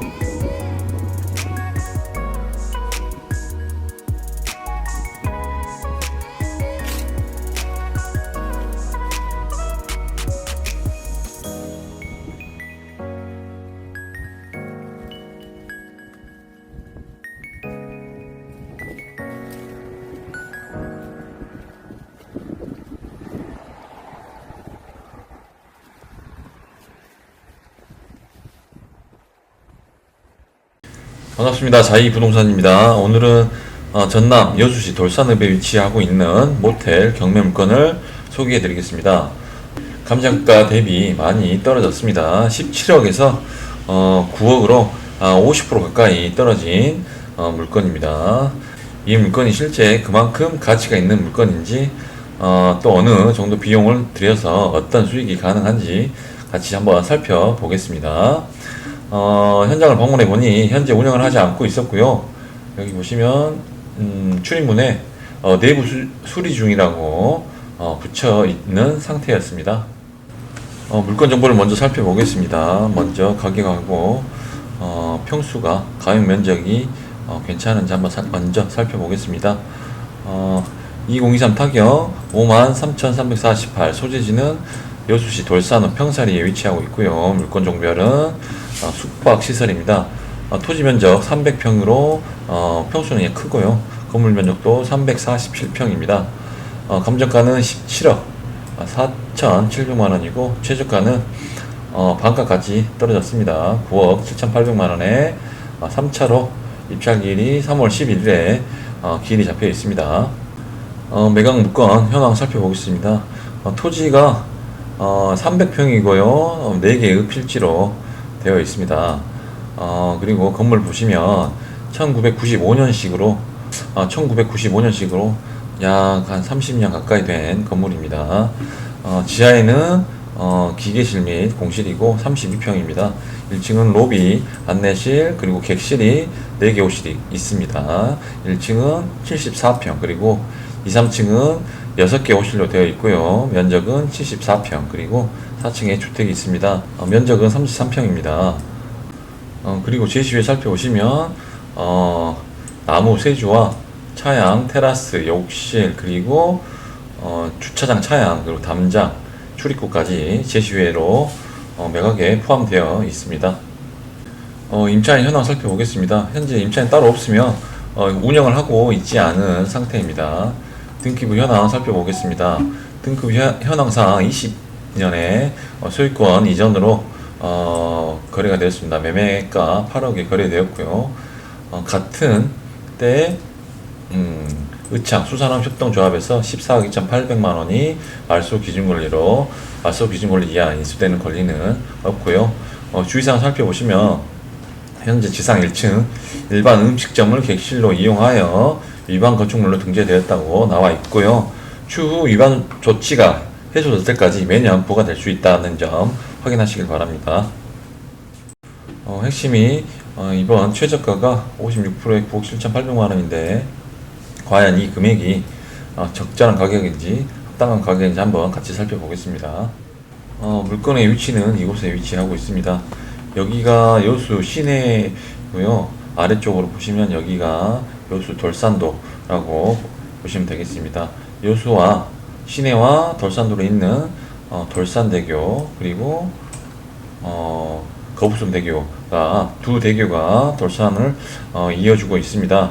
you 반갑습니다. 자이 부동산입니다. 오늘은 어, 전남 여수시 돌산읍에 위치하고 있는 모텔 경매 물건을 소개해 드리겠습니다. 감정가 대비 많이 떨어졌습니다. 17억에서 어, 9억으로 아, 50% 가까이 떨어진 어, 물건입니다. 이 물건이 실제 그만큼 가치가 있는 물건인지 어, 또 어느 정도 비용을 들여서 어떤 수익이 가능한지 같이 한번 살펴보겠습니다. 어, 현장을 방문해 보니 현재 운영을 하지 않고 있었고요. 여기 보시면 음, 출입문에 어, 내부 수, 수리 중이라고 어, 붙여 있는 상태였습니다. 어, 물건 정보를 먼저 살펴보겠습니다. 먼저 가격하고 어, 평수가 가용 면적이 어, 괜찮은지 한번 사- 먼저 살펴보겠습니다. 어, 2023 타격 53,348 소재지는 여수시 돌산읍 평사리에 위치하고 있고요. 물건 종별은 어, 숙박 시설입니다. 어, 토지 면적 300평으로 어, 평수는 크고요. 건물 면적도 347평입니다. 어, 감정가는 17억 4,700만 원이고 최저가는 어, 반가까지 떨어졌습니다. 9억 7,800만 원에 어, 3차로 입찰기일이 3월 11일에 어, 기일이 잡혀 있습니다. 어, 매각 물건 현황 살펴보겠습니다. 어, 토지가 어, 300평이고요. 어, 4개의 필지로 되어 있습니다. 어, 그리고 건물 보시면 1995년식으로 어, 1995년식으로 약 한 30년 가까이 된 건물입니다. 어, 지하에는 어, 기계실 및 공실이고 32평입니다. 1층은 로비, 안내실, 그리고 객실이 4개 호실이 있습니다. 1층은 74평, 그리고 2, 3층은 6개 호실로 되어 있고요. 면적은 74평, 그리고 4층에 주택이 있습니다. 어, 면적은 33평입니다. 어, 그리고 제시에 살펴보시면 어, 나무 세주와 차양, 테라스, 욕실 그리고 어, 주차장 차양 그리고 담장, 출입구까지 제시회로 어, 매각에 포함되어 있습니다. 어, 임차인 현황 살펴보겠습니다. 현재 임차인 따로 없으며 어, 운영을 하고 있지 않은 상태입니다. 등기부 현황 살펴보겠습니다. 현- 현황상 20 년에 어, 소유권 이전으로 어, 거래가 되었습니다. 매매가 8억에 거래되었고요. 어, 같은 때 음, 의창 수산업 협동조합에서 14억 2,800만 원이 말소 기준 권리로 말소 기준 권리 이하 인수되는 권리는 없고요. 어, 주의사항 살펴보시면 현재 지상 1층 일반 음식점을 객실로 이용하여 위반 건축물로 등재되었다고 나와 있고요. 추후 위반 조치가 해소될 때까지 매년 부과 될 수 있다는 점 확인하시길 바랍니다. 어, 핵심이 어, 이번 최저가가 56%의 9억 7,800만 원인데 과연 이 금액이 어, 적절한 가격인지 합당한 가격인지 한번 같이 살펴보겠습니다. 어, 물건의 위치는 이곳에 위치하고 있습니다. 여기가 여수 시내고요. 아래쪽으로 보시면 여기가 여수 돌산도라고 보시면 되겠습니다. 여수와 시내와 돌산도로 있는 어, 돌산대교 그리고 어, 거북선대교가 두 대교가 돌산을 어, 이어주고 있습니다.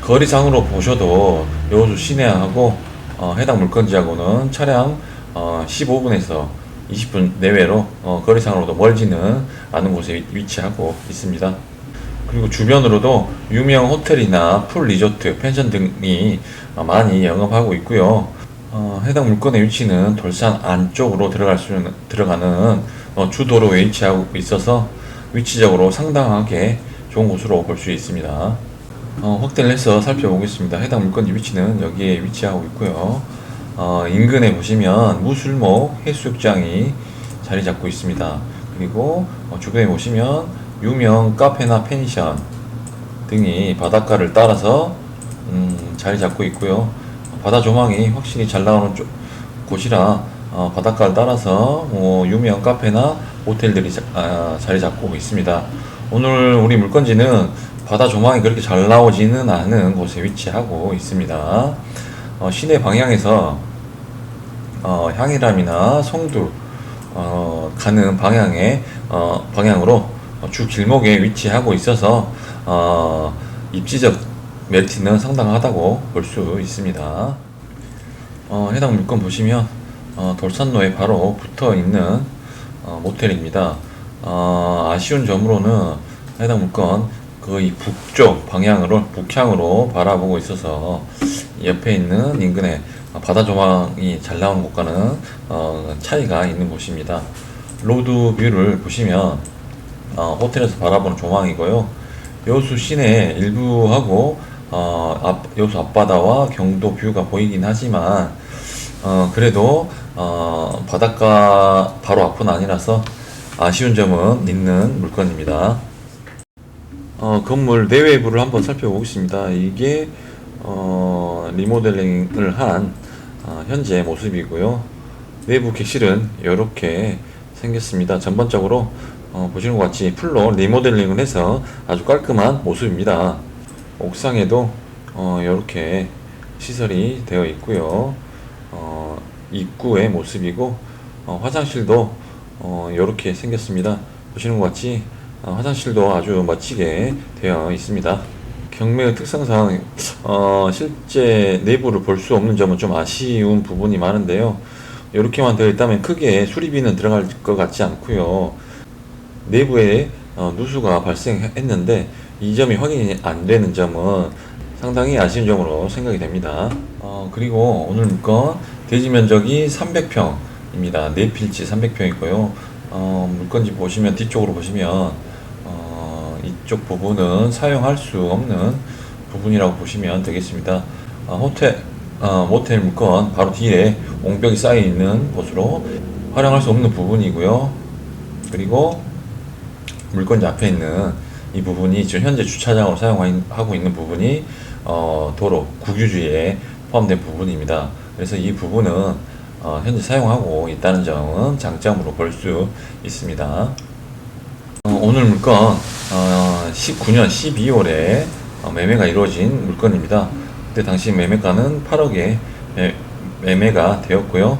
거리상으로 보셔도 여수 시내하고 어, 해당 물건지하고는 차량 어, 15분에서 20분 내외로 어, 거리상으로도 멀지는 않은 곳에 위- 위치하고 있습니다. 그리고 주변으로도 유명 호텔이나 풀 리조트, 펜션 등이 어, 많이 영업하고 있고요. 어, 해당 물건의 위치는 돌산 안쪽으로 들어갈 수 있는- 들어가는 어, 주도로에 위치하고 있어서 위치적으로 상당하게 좋은 곳으로 볼 수 있습니다. 어, 확대를 해서 살펴보겠습니다. 해당 물건지 위치는 여기에 위치하고 있고요. 어, 인근에 보시면 무술목 해수욕장이 자리 잡고 있습니다. 그리고 어, 주변에 보시면 유명 카페나 펜션 등이 바닷가를 따라서 음, 자리 잡고 있고요. 바다 조망이 확실히 잘 나오는 쪽, 곳이라 어, 바닷가를 따라서 뭐 유명 카페나 호텔들이 자, 아, 자리 잡고 있습니다. 오늘 우리 물건지는 바다 조망이 그렇게 잘 나오지는 않은 곳에 위치하고 있습니다. 어, 시내 방향에서 어, 향이람이나 송두 어, 가는 방향에 어, 방향으로 주 길목에 위치하고 있어서 어, 입지적 메리트는 상당하다고 볼 수 있습니다. 어, 해당 물건 보시면 어, 돌산로에 바로 붙어 있는 어, 모텔입니다. 어, 아쉬운 점으로는 해당 물건 거의 북쪽 방향으로 북향으로 바라보고 있어서 옆에 있는 인근에 바다 조망이 잘 나오는 곳과는 어, 차이가 있는 곳입니다. 로드 뷰를 보시면 어, 호텔에서 바라보는 조망이고요. 여수 시내 일부하고 어, 앞, 여수 앞바다와 경도 뷰가 보이긴 하지만 어, 그래도 어, 바닷가 바로 앞은 아니라서 아쉬운 점은 있는 물건입니다. 어, 건물 내외부를 한번 살펴보겠습니다. 이게 어, 리모델링을 한 어, 현재 모습이고요. 내부 객실은 이렇게 생겼습니다. 전반적으로 어, 보시는 것 같이 풀로 리모델링을 해서 아주 깔끔한 모습입니다. 옥상에도 어, 이렇게 시설이 되어 있고요. 어, 입구의 모습이고 어, 화장실도 어, 이렇게 생겼습니다. 보시는 것 같이 어, 화장실도 아주 멋지게 되어 있습니다. 경매의 특성상 어, 실제 내부를 볼 수 없는 점은 좀 아쉬운 부분이 많은데요. 이렇게만 되어 있다면 크게 수리비는 들어갈 것 같지 않고요. 내부에 어, 누수가 발생했는데 이 점이 확인이 안 되는 점은 상당히 아쉬운 점으로 생각이 됩니다. 어, 그리고 오늘 물건 대지 면적이 300평입니다. 네필지 300평이고요. 어, 물건지 보시면 뒤쪽으로 보시면 어, 이쪽 부분은 사용할 수 없는 부분이라고 보시면 되겠습니다. 어, 호텔, 어, 모텔 물건 바로 뒤에 옹벽이 쌓여 있는 곳으로 활용할 수 없는 부분이고요. 그리고 물건지 앞에 있는 이 부분이 지금 현재 주차장으로 사용하고 있는 부분이 어, 도로 국유지에 포함된 부분입니다. 그래서 이 부분은 어, 현재 사용하고 있다는 점은 장점으로 볼 수 있습니다. 어, 오늘 물건 어, 19년 12월에 어, 매매가 이루어진 물건입니다. 그때 당시 매매가는 8억에 매, 매매가 되었고요.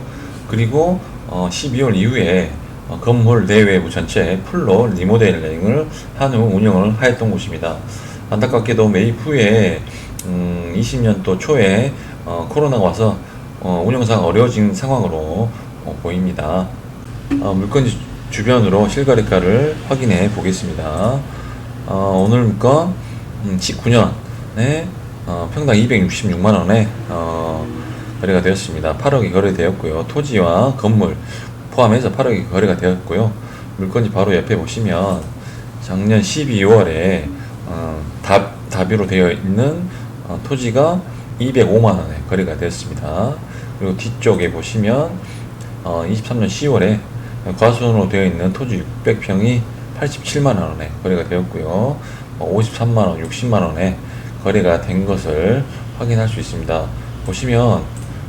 그리고 어, 12월 이후에 어, 건물 내외부 전체 풀로 리모델링을 한 후 운영을 하였던 곳입니다. 안타깝게도 매입 후에 음, 20년도 초에 어, 코로나가 와서 어, 운영상 어려워진 상황으로 어, 보입니다. 어, 물건지 주변으로 실거래가를 확인해 보겠습니다. 어, 오늘 물건 음, 19년에 어, 평당 266만 원에 어, 거래가 되었습니다. 8억이 거래되었고요. 토지와 건물 포함해서 8억이 거래가 되었고요. 물건지 바로 옆에 보시면 작년 12월에 어, 답, 답유로 되어 있는 어, 토지가 205만 원에 거래가 되었습니다. 그리고 뒤쪽에 보시면 어, 23년 10월에 과수원으로 되어 있는 토지 600평이 87만 원에 거래가 되었고요. 53만 원, 60만 원에 거래가 된 것을 확인할 수 있습니다. 보시면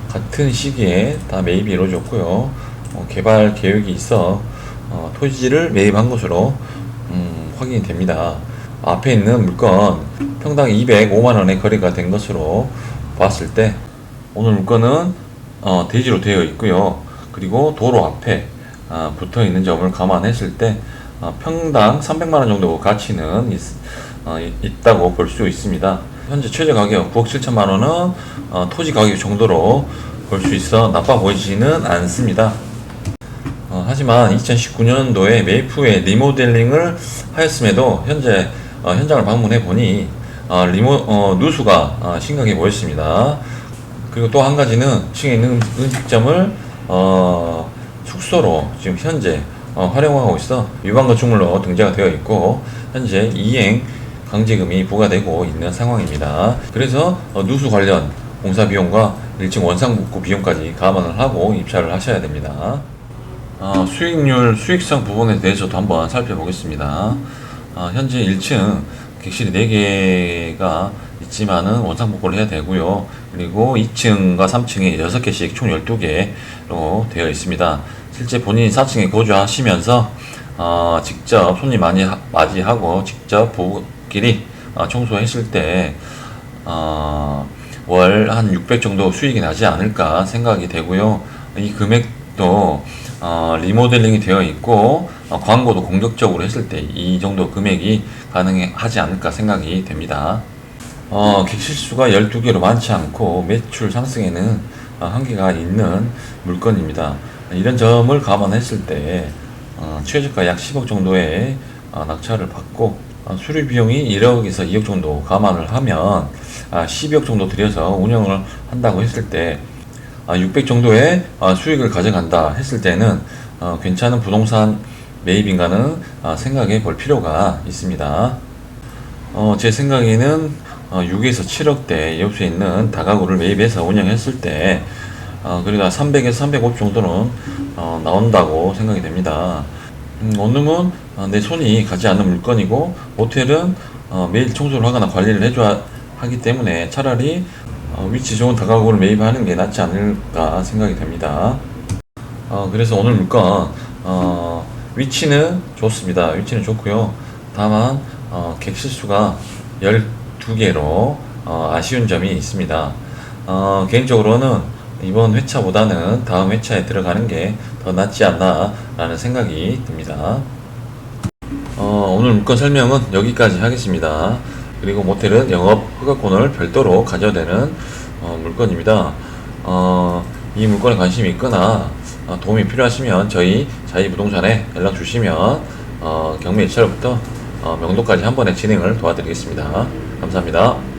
같은 시기에 다 매입이 이루어졌고요. 어, 개발 계획이 있어 어, 토지를 매입한 것으로 음, 확인이 됩니다. 앞에 있는 물건 평당 205만 원에 거래가 된 것으로 봤을 때 오늘 물건은 어, 대지로 되어 있고요. 그리고 도로 앞에 아, 붙어 있는 점을 감안했을 때 어, 평당 300만 원 정도 가치는 있, 어, 다고 볼 수 있습니다. 현재 최저 가격 9억 7천만 원은 어, 토지 가격 정도로 볼 수 있어 나빠 보이지는 않습니다. 어, 하지만 2019년도에 매입 후에 리모델링을 하였음에도 현재 어, 현장을 방문해 보니 어, 리모 어, 누수가 어, 심각해 보였습니다. 그리고 또 한 가지는 층에 있는 음식점을 어, 숙소로 지금 현재 어, 활용하고 있어 위반 건축물로 등재가 되어 있고 현재 이행 강제금이 부과되고 있는 상황입니다. 그래서 어, 누수 관련 공사 비용과 1층 원상복구 비용까지 감안을 하고 입찰을 하셔야 됩니다. 어, 수익률, 수익성 부분에 대해서도 한번 살펴보겠습니다. 어, 현재 1층 객실이 4개가 있지만은 원상복구를 해야 되고요. 그리고 2층과 3층에 6개씩 총 12개로 되어 있습니다. 실제 본인이 4층에 거주하시면서 어, 직접 손님 많이 하- 맞이하고 직접 부부끼리 어, 청소했을 때 어, 월한 600 정도 수익이 나지 않을까 생각이 되고요. 이 금액도 어, 리모델링이 되어 있고 어, 광고도 공격적으로 했을 때 이 정도 금액이 가능하지 않을까 생각이 됩니다. 어, 객실수가 12개로 많지 않고 매출 상승에는 어, 한계가 있는 물건입니다. 이런 점을 감안했을 때 어, 최저가 약 10억 정도의 어, 낙찰을 받고 어, 수리 비용이 1억에서 2억 정도 감안을 하면 아, 12억 정도 들여서 운영을 한다고 했을 때 아, 600 정도의 아, 수익을 가져간다 했을 때는 어, 괜찮은 부동산 매입인가는 아, 생각해 볼 필요가 있습니다. 어, 제 생각에는 어, 6에서 7억대 옆에 있는 다가구를 매입해서 운영했을 때 어, 그래도 300에서 350 정도는 어, 나온다고 생각이 됩니다. 음, 원룸은 어, 내 손이 가지 않는 물건이고 모텔은 어, 매일 청소를 하거나 관리를 해줘야 하기 때문에 차라리 어, 위치 좋은 다가구를 매입하는 게 낫지 않을까 생각이 됩니다. 어, 그래서 오늘 물건 어, 위치는 좋습니다. 위치는 좋고요. 다만 어, 객실수가 12개로 어, 아쉬운 점이 있습니다. 어, 개인적으로는 이번 회차보다는 다음 회차에 들어가는 게 더 낫지 않나 라는 생각이 듭니다. 어, 오늘 물건 설명은 여기까지 하겠습니다. 그리고 모텔은 영업 허가권을 별도로 가져야 되는 어, 물건입니다. 어, 이 물건에 관심이 있거나 어, 도움이 필요하시면 저희 자이부동산에 연락 주시면 어, 경매 일차로부터 어, 명도까지 한 번에 진행을 도와드리겠습니다. 감사합니다.